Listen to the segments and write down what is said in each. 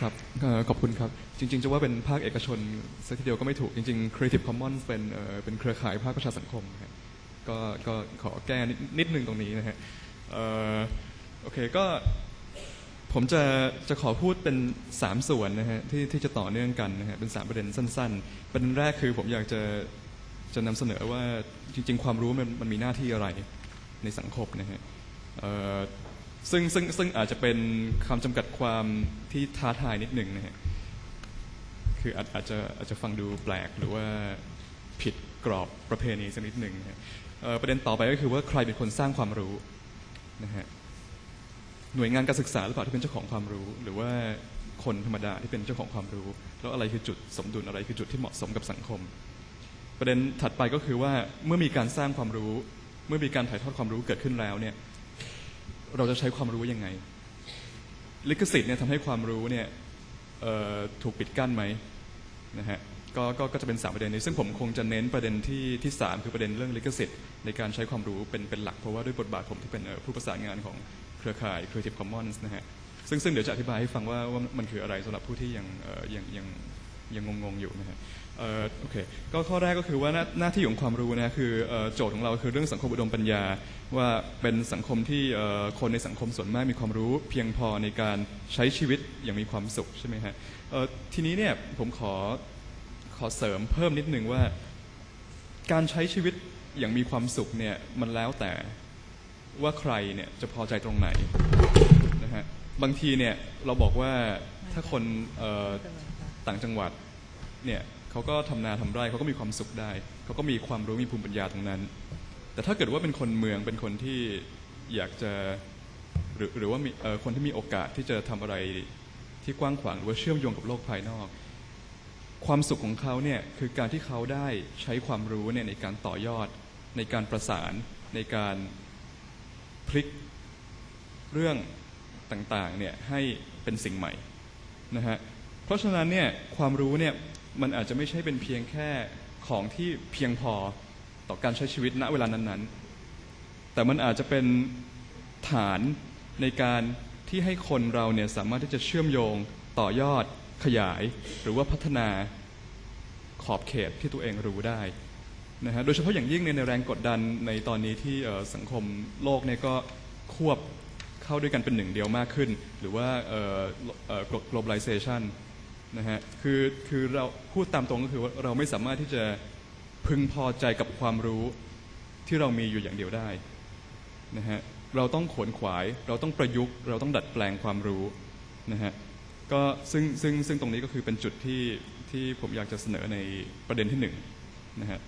ครับเอ่อขอบคุณครับ จริง ๆ จะว่าเป็นภาคเอกชนสักทีเดียวก็ไม่ถูก จริง ๆ Creative Commons เป็นเอ่อเป็นเครือข่ายภาคประชาสังคมครับก็ก็ขอแก้นิดนิดนึงตรงนี้นะฮะเอ่อโอเคก็ผมจะจะขอพูดเป็น 3 ส่วนนะฮะที่ที่จะต่อเนื่องกันนะฮะเป็น 3 ประเด็นสั้น ๆ ประเด็นแรกคือผมอยากจะจะนำเสนอว่าจริง ๆ ความรู้มันมันมีหน้าที่อะไรในสังคมนะฮะเอ่อ ซึ่งซึ่งซึ่งอาจจะเป็นคำจำกัดความที่ท้าทายนิดหนึ่งนะฮะคืออาจอาจจะอาจจะฟังดูแปลกหรือว่าผิดกรอบประเพณีสักนิดหนึ่งนะฮะเอ่อประเด็นต่อไปก็คือว่าใครเป็นคนสร้างความรู้นะฮะหน่วยงานการศึกษาหรือเปล่าที่เป็นเจ้าของความรู้ หรือว่าคนธรรมดาที่เป็นเจ้าของความรู้ แล้วอะไรคือจุดสมดุลอะไรคือจุดที่เหมาะสมกับสังคม ประเด็นถัดไปก็คือว่าเมื่อมีการสร้างความรู้ เมื่อมีการถ่ายทอดความรู้เกิดขึ้นแล้วเนี่ย เราจะใช้ความรู้ยังไง ลิขสิทธิ์เนี่ยทำให้ความรู้เนี่ยถูกปิดกั้นไหมนะฮะก็ก็ก็จะเป็นสามประเด็นนี้ ซึ่งผมคงจะเน้นประเด็นที่ที่สามคือประเด็นเรื่องลิขสิทธิ์ในการใช้ความรู้เป็นเป็นหลัก เพราะว่าด้วยบทบาทผมที่เป็นผู้ประสานงานของเครือข่าย Creative Commons นะฮะซึ่งซึ่งเดี๋ยวจะอธิบายให้ฟังว่าว่ามันคืออะไรสำหรับผู้ที่ยังยังยัง ยังงงๆอยู่นะฮะเอ่อโอเคก็ข้อแรกก็คือว่าหน้าหน้าที่ของความรู้นะคือเอ่อโจทย์ของเราคือเรื่องสังคมอุดมปัญญา ว่าเป็นสังคมที่เอ่อคนในสังคมส่วนมากมีความรู้ เพียงพอในการใช้ชีวิตอย่างมีความสุขใช่ไหมฮะเอ่อทีนี้เนี่ยผมขอขอเสริมเพิ่มนิดนึงว่า การใช้ชีวิตอย่างมีความสุขเนี่ยมันแล้วแต่ว่าใครเนี่ยจะพอใจตรงไหนนะฮะบางทีเนี่ยเราบอกว่าถ้าคนเอ่อ ต่างจังหวัดเนี่ยเขาก็ทำนาทำไร่เขาก็มีความสุขได้เขาก็มีความรู้มีภูมิปัญญาตรงนั้น แต่ถ้าเกิดว่าเป็นคนเมืองเป็นคนที่อยากจะหรือหรือว่ามีคนที่มีโอกาสที่จะทำอะไรที่กว้างขวางหรือว่าเชื่อมโยงกับโลกภายนอก ความสุขของเขาเนี่ยคือการที่เขาได้ใช้ความรู้เนี่ยในการต่อยอด ในการประสานในการพลิกเรื่องต่างๆเนี่ยให้เป็นสิ่งใหม่นะฮะ เพราะฉะนั้นเนี่ยความรู้เนี่ยมันอาจจะไม่ใช่เป็นเพียงแค่ของที่เพียงพอต่อการใช้ชีวิตณเวลานั้นๆ แต่มันอาจจะเป็นฐานในการที่ให้คนเราเนี่ยสามารถที่จะเชื่อมโยงต่อยอดขยาย หรือว่าพัฒนาขอบเขตที่ตัวเองรู้ได้นะฮะโดยเฉพาะอย่างยิ่งในในแรงกดดันในตอนนี้ที่สังคมโลกเนี่ยก็ควบเข้าด้วยกันเป็นหนึ่งเดียวมากขึ้น หรือว่า globalization นะฮะคือคือเราพูดตามตรงก็คือว่าเราไม่สามารถที่จะพึงพอใจกับความรู้ที่เรามีอยู่อย่างเดียวได้นะฮะเราต้องขวนขวาย เราต้องประยุกต์ เราต้องดัดแปลงความรู้นะฮะก็ซึ่งซึ่งซึ่งตรงนี้ก็คือเป็นจุดที่ที่ผมอยากจะเสนอในประเด็นที่หนึ่งนะฮะ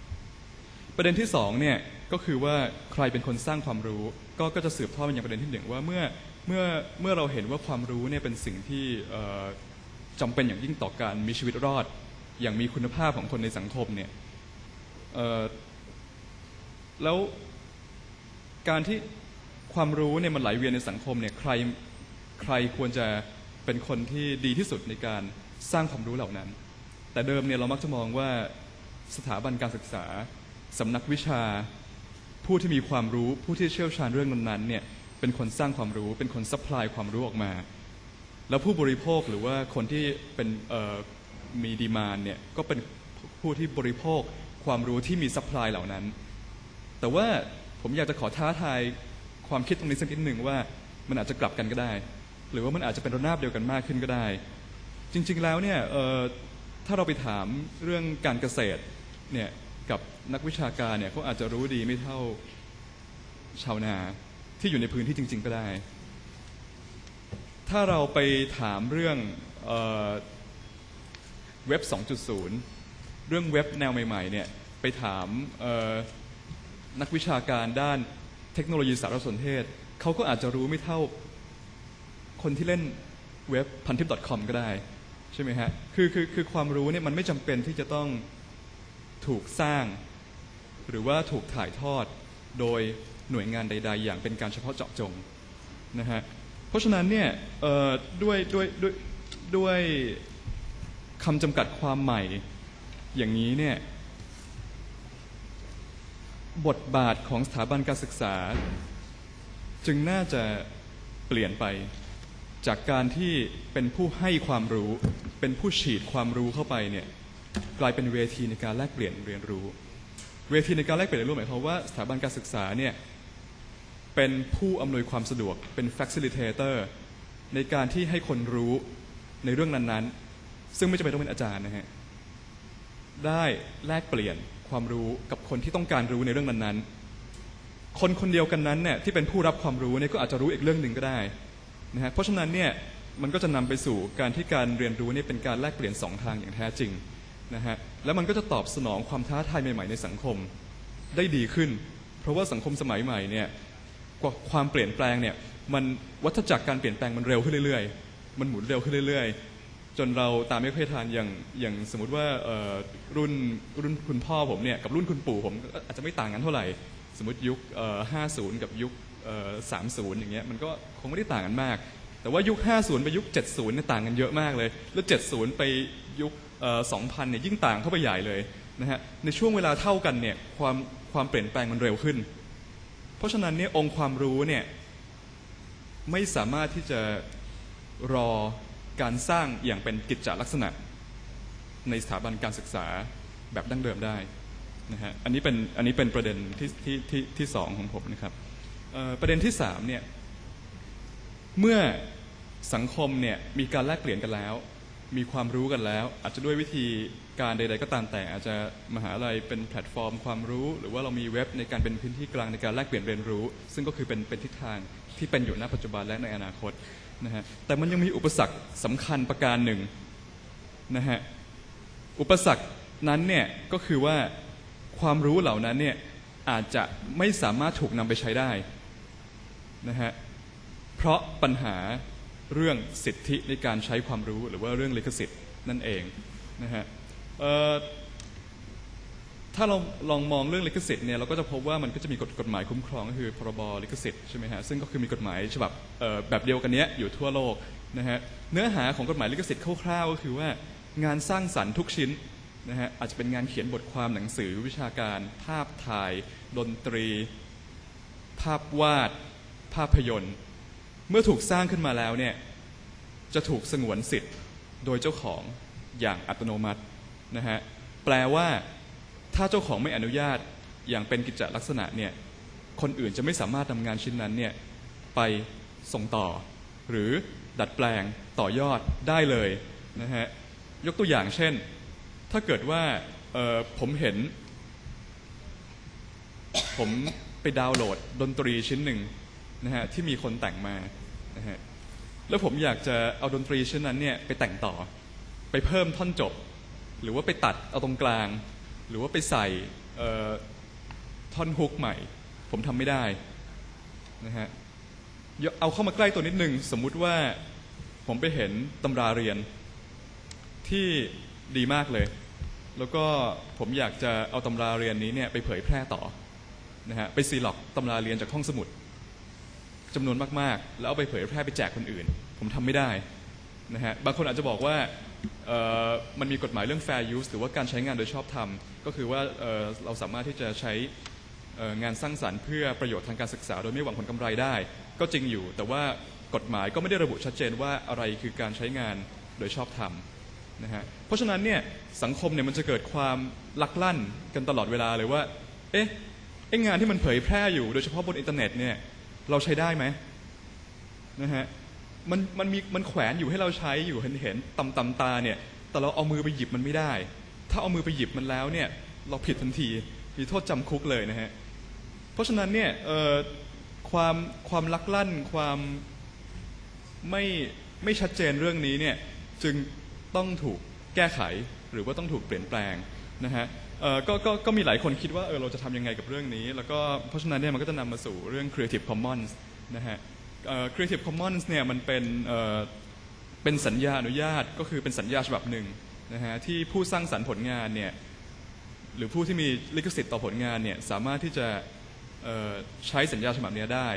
ประเด็นที่สองเนี่ยก็คือว่าใครเป็นคนสร้างความรู้ ก็ก็จะสืบทอดไปยังประเด็นที่หนึ่งว่าเมื่อเมื่อเมื่อเราเห็นว่าความรู้เนี่ยเป็นสิ่งที่ จำเป็นอย่างยิ่งต่อการมีชีวิตรอด อย่างมีคุณภาพของคนในสังคมเนี่ยแล้วการที่ความรู้เนี่ยมันไหลเวียนในสังคมเนี่ยใครใครควรจะเป็นคนที่ดีที่สุดในการสร้างความรู้เหล่านั้น แต่เดิมเนี่ยเรามักจะมองว่าสถาบันการศึกษาสำนักวิชา ผู้ที่มีความรู้ผู้ที่เชี่ยวชาญเรื่องนั้นๆเนี่ยเป็นคนสร้างความรู้เป็นคนซัพพลายความรู้ออกมา แล้วผู้บริโภคหรือว่าคนที่เป็นมีดีมานเนี่ยก็เป็นผู้ที่บริโภคความรู้ที่มีซัพพลายเหล่านั้น แต่ว่าผมอยากจะขอท้าทายความคิดตรงนี้สักนิดหนึ่งว่ามันอาจจะกลับกันก็ได้ หรือว่ามันอาจจะเป็นระนาบเดียวกันมากขึ้นก็ได้ จริง ๆแล้วเนี่ยถ้าเราไปถามเรื่องการเกษตรเนี่ยกับนักวิชาการเนี่ยเขาอาจจะรู้ดีไม่เท่าชาวนาที่อยู่ในพื้นที่จริง ๆ ก็ได้ ถ้าเราไปถามเรื่องเอเว็บ 2.0 เรื่องเว็บแนวใหม่ๆเนี่ยไปถามนักวิชาการด้านเทคโนโลยีสารสนเทศ เขาก็อาจจะรู้ไม่เท่าคนที่เล่นเว็บพันทิป .com ก็ได้ ใช่ไหมฮะ คือคือคือความรู้เนี่ยมันไม่จำเป็นที่จะต้องถูกสร้าง หรือว่าถูกถ่ายทอดโดยหน่วยงานใด ๆ อย่างเป็นการเฉพาะเจาะจงนะฮะ เพราะฉะนั้นเนี่ยเอ่อด้วยด้วยด้วยด้วยคำจำกัดความใหม่ อย่างนี้เนี่ยบทบาทของสถาบันการศึกษา จึงน่าจะเปลี่ยนไป จากการที่เป็นผู้ให้ความรู้ เป็นผู้ฉีดความรู้เข้าไปเนี่ยกลายเป็นเวทีในการแลกเปลี่ยนเรียนรู้ เวทีในการแลกเปลี่ยนเรียนรู้หมายความว่าสถาบันการศึกษาเนี่ย เป็นผู้อำนวยความสะดวกเป็น facilitator ในการที่ให้คนรู้ในเรื่องนั้นๆ ซึ่งไม่จำเป็นต้องเป็นอาจารย์นะฮะ ได้แลกเปลี่ยนความรู้กับคนที่ต้องการรู้ในเรื่องนั้นๆ คนคนเดียวกันนั้นเนี่ยที่เป็นผู้รับความรู้เนี่ยก็อาจจะรู้อีกเรื่องหนึ่งก็ได้นะฮะ เพราะฉะนั้นเนี่ยมันก็จะนำไปสู่การที่การเรียนรู้นี่เป็นการแลกเปลี่ยนสองทางอย่างแท้จริงนะฮะ แล้วมันก็จะตอบสนองความท้าทายใหม่ๆในสังคมได้ดีขึ้น เพราะว่าสังคมสมัยใหม่เนี่ย กว่าความเปลี่ยนแปลงเนี่ยมันวัฏจักรการเปลี่ยนแปลงมันเร็วขึ้นเรื่อยๆ มันหมุนเร็วขึ้นเรื่อยๆ จนเราตามไม่ค่อยทันอย่างอย่างสมมติว่ารุ่นรุ่นคุณพ่อผมเนี่ยกับรุ่นคุณปู่ผมอาจจะไม่ต่างกันเท่าไหร่ สมมติยุค 50 กับยุค 30 อย่างเงี้ยมันก็คงไม่ได้ต่างกันมาก แต่ว่ายุค 50 ไปยุค 70เนี่ยต่างกันเยอะมากเลย แล้ว 70 ไปยุค 2000 เนี่ยยิ่งต่างเข้าไปใหญ่เลยนะฮะในช่วงเวลาเท่ากันเนี่ยความความเปลี่ยนแปลงมันเร็วขึ้น เพราะฉะนั้นเนี่ยองค์ความรู้เนี่ยไม่สามารถที่จะรอการสร้างอย่างเป็นกิจจลักษณะ ในสถาบันการศึกษาแบบดั้งเดิมได้นะฮะอันนี้เป็นอันนี้เป็นประเด็นที่ที่ที่ที่สองของผมนะครับประเด็นที่สามเนี่ยเมื่อสังคมเนี่ยมีการแลกเปลี่ยนกันแล้ว มีความรู้กันแล้ว อาจจะด้วยวิธีการใด ๆ ก็ตามแต่อาจจะมหาลัยเป็นแพลตฟอร์มความรู้ หรือว่าเรามีเว็บในการเป็นพื้นที่กลางในการแลกเปลี่ยนเรียนรู้ ซึ่งก็คือเป็นเป็นทิศทางที่เป็นอยู่ณปัจจุบันและในอนาคตนะฮะแต่มันยังมีอุปสรรคสำคัญประการหนึ่งนะฮะอุปสรรคนั้นเนี่ยก็คือว่าความรู้เหล่านั้นเนี่ยอาจจะไม่สามารถถูกนำไปใช้ได้นะฮะเพราะปัญหา เรื่องสิทธิในการใช้ความรู้หรือว่าเรื่องลิขสิทธิ์นั่นเองนะฮะถ้าเราลองมองเรื่องลิขสิทธิ์เนี่ยเราก็จะพบว่ามันก็จะมีกฎกฎหมายคุ้มครองก็คือพรบลิขสิทธิ์ใช่ไหมฮะซึ่งก็คือมีกฎหมายฉบับแบบเดียวกันเนี้ยอยู่ทั่วโลกนะฮะเนื้อหาของกฎหมายลิขสิทธิ์คร่าวๆก็คือว่างานสร้างสรรค์ทุกชิ้นนะฮะอาจจะเป็นงานเขียนบทความหนังสือวิชาการ ภาพถ่าย ดนตรี ภาพวาด ภาพยนตร์ เมื่อถูกสร้างขึ้นมาแล้วเนี่ยจะถูกสงวนสิทธิ์โดยเจ้าของอย่างอัตโนมัตินะฮะแปลว่าถ้าเจ้าของไม่อนุญาตอย่างเป็นกิจจลักษณะเนี่ยคนอื่นจะไม่สามารถนำงานชิ้นนั้นเนี่ยไปส่งต่อ หรือดัดแปลงต่อยอดได้เลยนะฮะยกตัวอย่างเช่น ถ้าเกิดว่าผมเห็น ผมไปดาวน์โหลดดนตรีชิ้นหนึ่ง นะฮะที่มีคนแต่งมานะฮะแล้วผมอยากจะเอาดนตรีชิ้นนั้นเนี่ยไปแต่งต่อ ไปเพิ่มท่อนจบ หรือว่าไปตัดเอาตรงกลาง หรือว่าไปใส่ท่อนฮุกใหม่ ผมทำไม่ได้นะฮะเอาเข้ามาใกล้ตัวนิดนึง สมมุติว่าผมไปเห็นตำราเรียนที่ดีมากเลย แล้วก็ผมอยากจะเอาตำราเรียนนี้เนี่ยไปเผยแพร่ต่อนะฮะไปซีล็อกตำราเรียนจากห้องสมุด จำนวนมากๆ แล้วเอาไปเผยแพร่ไปแจกคนอื่น ผมทำไม่ได้นะฮะบางคนอาจจะบอกว่ามันมีกฎหมายเรื่อง fair use หรือว่าการใช้งานโดยชอบธรรม ก็คือว่าเเราสามารถที่จะใช้งานสร้างสรรค์เพื่อประโยชน์ทางการศึกษา โดยไม่หวังผลกำไรได้ ก็จริงอยู่ แต่ว่ากฎหมายก็ไม่ได้ระบุชัดเจนว่าอะไรคือการใช้งานโดยชอบธรรมนะฮะเพราะฉะนั้นเนี่ยสังคมเนี่ยมันจะเกิดความลักลั่นกันตลอดเวลาเลยว่าเอ๊ะไองานที่มันเผยแพร่อยู่โดยเฉพาะบนอินเทอร์เน็ตเนี่ย เราใช้ได้ไหมนะฮะมันมันมีมันแขวนอยู่ให้เราใช้อยู่เห็นเห็นตำตำตาเนี่ย แต่เราเอามือไปหยิบมันไม่ได้ ถ้าเอามือไปหยิบมันแล้วเนี่ย เราผิดทันทีมีโทษจำคุกเลยนะฮะเพราะฉะนั้นเนี่ยเอ่อความความลักลั่นความไม่ไม่ชัดเจนเรื่องนี้เนี่ยจึงต้องถูกแก้ไขหรือว่าต้องถูกเปลี่ยนแปลงนะฮะ เอ่อก็ก็ก็มีหลายคนคิดว่าเออเราจะทำยังไงกับเรื่องนี้ แล้วก็เพราะฉะนั้นเนี่ยมันก็จะนำมาสู่เรื่อง Creative Commons นะฮะเอ่อ Creative Commons เนี่ยมันเป็นเอ่อเป็นสัญญาอนุญาตก็คือเป็นสัญญาฉบับหนึ่งนะฮะที่ผู้สร้างสรรค์ผลงานเนี่ยหรือผู้ที่มีลิขสิทธิ์ต่อผลงานเนี่ยสามารถที่จะเอ่อใช้สัญญาฉบับเนี้ยได้